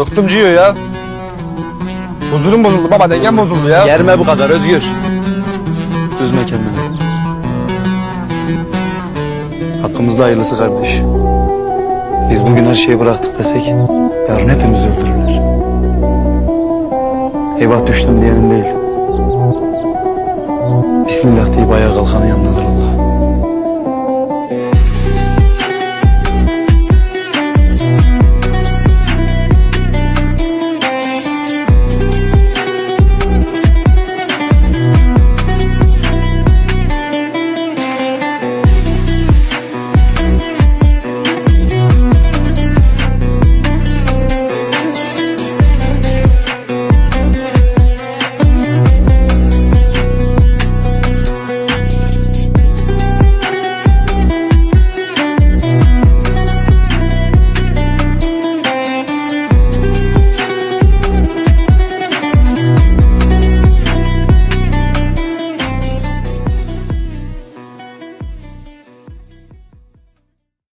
Bıktım Ciyo ya. Huzurum bozuldu baba dengem bozuldu ya. Yerme bu kadar Özgür. Üzme kendini. Hakkımızda hayırlısı kardeş. Biz bugün her şeyi bıraktık desek yarın hepimizi öldürürler. Eyvah düştüm diyenin değil. Bismillah deyip ayağa kalkanın yanındadır.